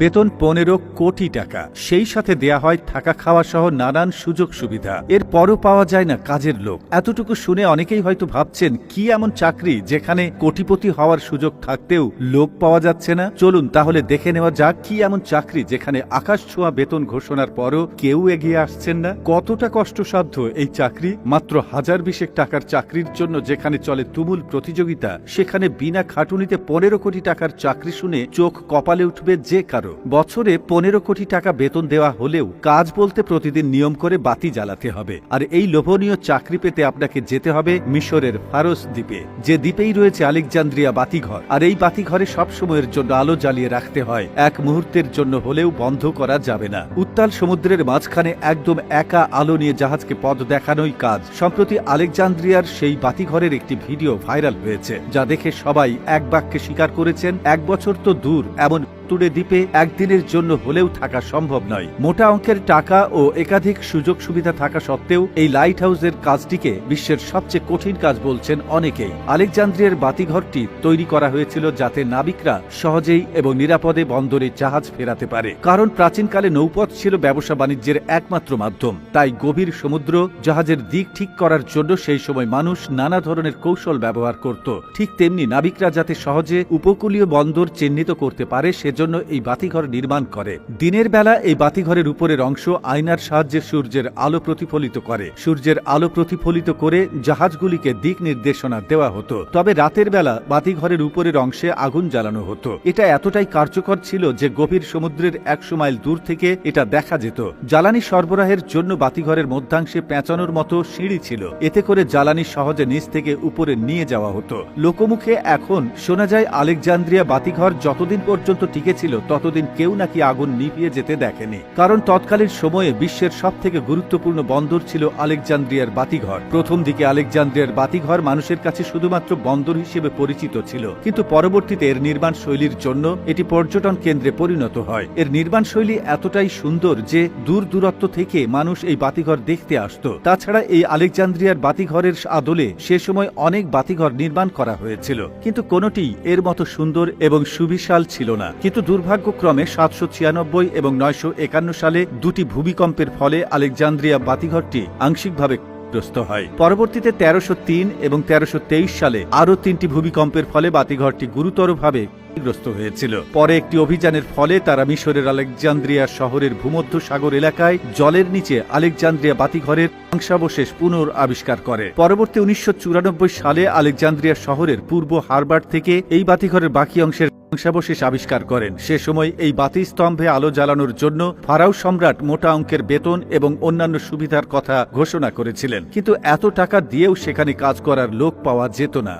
বেতন পনেরো কোটি টাকা। সেই সাথে দেয়া হয় থাকা খাওয়া সহ নানান সুযোগ সুবিধা। এর পরও পাওয়া যায় না কাজের লোক। এতটুকু শুনে অনেকেই হয়তো ভাবছেন, কি এমন চাকরি যেখানে কোটিপতি হওয়ার সুযোগ থাকতেও লোক পাওয়া যাচ্ছে না? চলুন তাহলে দেখে নেওয়া যাক, কি এমন চাকরি যেখানে আকাশ ছোঁয়া বেতন ঘোষণার পরও কেউ এগিয়ে আসছেন না? কতটা কষ্টসাধ্য এই চাকরি? মাত্র হাজার বিশেক টাকার চাকরির জন্য যেখানে চলে তুমুল প্রতিযোগিতা, সেখানে বিনা খাটুনিতে পনেরো কোটি টাকার চাকরি শুনে চোখ কপালে উঠবে যে কারও। বছরে পনেরো কোটি টাকা বেতন দেওয়া হলেও কাজ বলতে প্রতিদিন নিয়ম করে বাতি জ্বালাতে হবে। আর এই লোভনীয় চাকরি পেতে আপনাকে যেতে হবে মিশরের ফারস দ্বীপে, যে দ্বীপেই রয়েছে আলেকজান্দ্রিয়া বাতিঘর। আর এই বাতিঘরে সব সময়ের জন্য আলো জ্বালিয়ে রাখতে হয়। এক মুহূর্তের জন্য হলেও বন্ধ করা যাবে না। উত্তাল সমুদ্রের মাঝখানে একদম একা আলো নিয়ে জাহাজকে পথ দেখানোই কাজ। সম্প্রতি আলেকজান্দ্রিয়ার সেই বাতিঘরের একটি ভিডিও ভাইরাল হয়েছে, যা দেখে সবাই এক বাক্যে স্বীকার করেছেন, এক বছর তো দূর, এমন তুড়ে দ্বীপে একদিনের জন্য হলেও থাকা সম্ভব নয়। মোটা অঙ্কের টাকা ও একাধিক সুযোগ সুবিধা থাকা সত্ত্বেও এই লাইট হাউসের কাজটিকে বিশ্বের সবচেয়ে কঠিন কাজ বলছেন অনেকেই। আলেকজান্দ্রিয়ার বাতিঘরটি তৈরি করা হয়েছিল যাতে নাবিকরা সহজেই এবং নিরাপদে বন্দরে জাহাজ ফেরাতে পারে। কারণ প্রাচীনকালে নৌপথ ছিল ব্যবসা বাণিজ্যের একমাত্র মাধ্যম। তাই গভীর সমুদ্র জাহাজের দিক ঠিক করার জন্য সেই সময় মানুষ নানা ধরনের কৌশল ব্যবহার করত। ঠিক তেমনি নাবিকরা যাতে সহজে উপকূলীয় বন্দর চিহ্নিত করতে পারে, সেজন্য এই বাতিঘর নির্মাণ করে। দিনের বেলা এই বাতিঘরের উপরের অংশ আয়নার সাহায্যে সূর্যের আলো প্রতিফলিত করে। সূর্যের আলো প্রতিফলিত করে জাহাজগুলিকে দিক নির্দেশনা দেওয়া হতো। তবে রাতের বেলা বাতিঘরের উপরের অংশে আগুন জ্বালানো হতো। এটা এতটাই কার্যকর ছিল যে গভীর সমুদ্রের একশো মাইল দূর থেকে এটা দেখা যেত। জ্বালানি সরবরাহের জন্য বাতিঘরের মধ্যাংশে পেঁচানোর মতো সিঁড়ি ছিল। এতে করে জ্বালানি সহজে নিচ থেকে উপরে নিয়ে যাওয়া হতো। লোকমুখে এখন শোনা যায় আলেকজান্দ্রিয়া বাতিঘর যতদিন পর্যন্ত টিকেছিল ততদিন কেউ নাকি আগুন নিভিয়ে যেতে দেখেনি। কারণ তৎকালীন সময়ে বিশ্বের সব থেকে গুরুত্বপূর্ণ বন্দর ছিল আলেকজান্দ্রিয়ার বাতিঘর। প্রথম দিকে আলেকজান্দ্রিয়ার বাতিঘর মানুষের কাছে শুধুমাত্র বন্দর হিসেবে পরিচিত ছিল। কিন্তু পরবর্তীতে এর নির্মাণ শৈলীর জন্য এটি পর্যটন কেন্দ্রে পরিণত হয়। এর নির্মাণ শৈলী এতটাই সুন্দর যে দূর দূরত্ব থেকে মানুষ এই বাতিঘর দেখতে আসত। তাছাড়া এই আলেকজান্দ্রিয়ার বাতিঘরের আদলে সে সময় অনেক বাতিঘর নির্মাণ করা হয়েছিল। কিন্তু কোনটি এর মতো সুন্দর এবং সুবিশাল ছিল না। কিন্তু দুর্ভাগ্যক্রমে সাতশো ছিয়ানব্বই এবং নয়শো একান্ন সালে দুটি ভূমিকম্পের ফলে আলেকজান্দ্রিয়া বাতিঘরটি আংশিকভাবে গ্রস্ত হয়। পরবর্তীতে তেরোশো তিন এবং তেরোশো সালে আরও তিনটি ভূমিকম্পের ফলে বাতিঘরটি গুরুতরভাবে ক্ষতিগ্রস্ত হয়েছিল। পরে একটি অভিযানের ফলে তারা মিশরের আলেকজান্দ্রিয়া শহরের ভূমধ্য সাগর এলাকায় জলের নিচে আলেকজান্দ্রিয়া বাতিঘরের ধ্বংসাবশেষ পুনর আবিষ্কার করে। পরবর্তী উনিশশো চুরানব্বই সালে আলেকজান্দ্রিয়া শহরের পূর্ব হারবার থেকে এই বাতিঘরের বাকি অংশের ধ্বংসাবশেষ আবিষ্কার করেন। সে সময় এই বাতি স্তম্ভে আলো জ্বালানোর জন্য ফারাও সম্রাট মোটা অঙ্কের বেতন এবং অন্যান্য সুবিধার কথা ঘোষণা করেছিলেন। কিন্তু এত টাকা দিয়েও সেখানে কাজ করার লোক পাওয়া যেত না।